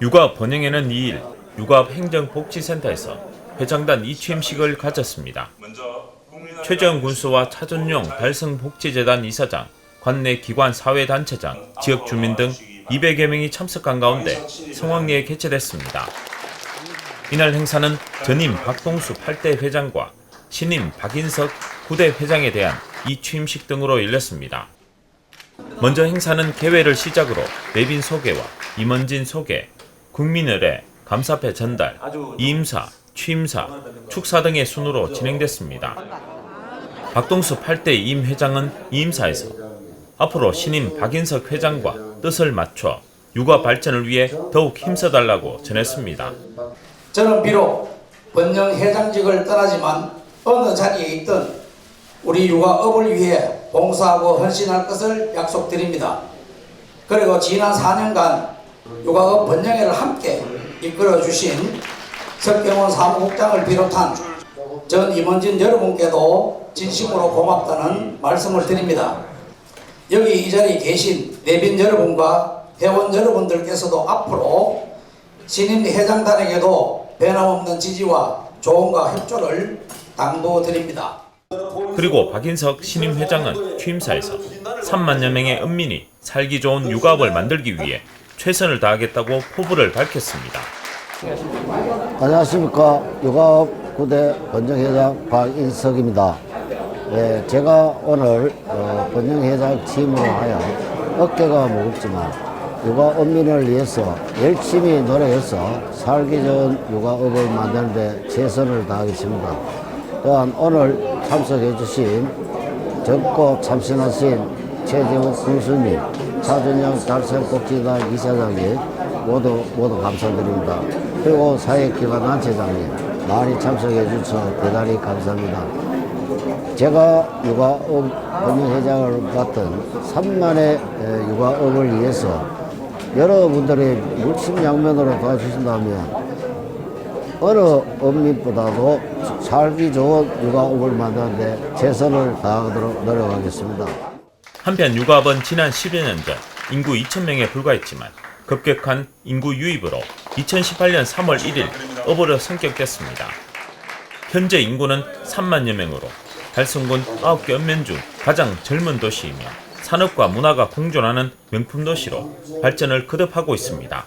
육아업 번영에는 2일 육아업 행정복지센터에서 회장단 이취임식을 가졌습니다. 최재형 군수와 차준용 달성복지재단 이사장, 관내 기관 사회단체장, 지역 주민 등 200여 명이 참석한 가운데 성황리에 개최됐습니다. 이날 행사는 전임 박동수 8대 회장과 신임 박인석 9대 회장에 대한 이취임식 등으로 열렸습니다. 먼저 행사는 개회를 시작으로 내빈 소개와 임원진 소개, 국민의례, 감사패 전달, 이임사, 취임사, 축사 등의 순으로 진행됐습니다. 박동수 8대 임 회장은 이임사에서 앞으로 신임 박인석 회장과 뜻을 맞춰 육아 발전을 위해 더욱 힘써달라고 전했습니다. 저는 비록 번영 회장직을 떠나지만 어느 자리에 있든 우리 육아업을 위해 봉사하고 헌신할 것을 약속드립니다. 그리고 지난 4년간 육아업 번영회를 함께 이끌어 주신 석경원 사무국장을 비롯한 전 임원진 여러분께도 진심으로 고맙다는 말씀을 드립니다. 여기 이 자리에 계신 내빈 여러분과 회원 여러분들께서도 앞으로 신임 회장단에게도 변함없는 지지와 조언과 협조를 당부드립니다. 그리고 박인석 신임 회장은 취임사에서 3만여 명의 은민이 살기 좋은 육아업을 만들기 위해 최선을 다하겠다고 포부를 밝혔습니다. 안녕하십니까. 육아업 구대 번정회장 박인석입니다. 예, 제가 오늘 어, 번정회장 취임으로 하여 어깨가 무겁지만 육아업민을 위해서 열심히 노력해서 살기 좋은 육아업을 만드는 데 최선을 다하겠습니다. 또한 오늘 참석해 주신 적고 참신하신 최재욱 군수님, 차준영 달성복지단 이사장님 모두 모두 감사드립니다. 그리고 사회기관 단체장님 많이 참석해 주셔서 대단히 감사합니다. 제가 육아업 번영회장을 맡은 3만의 육아업을 위해서 여러분들이 물심양면으로 도와주신다면 어느 업민보다도 살기 좋은 육아업을 만드는데 최선을 다하도록 노력하겠습니다. 한편 육아업은 지난 10여 년전 인구 2,000명에 불과했지만 급격한 인구 유입으로 2018년 3월 1일 업으로 성격됐습니다. 현재 인구는 3만여 명으로 달성군 9개 읍면 중 가장 젊은 도시이며 산업과 문화가 공존하는 명품 도시로 발전을 거듭하고 있습니다.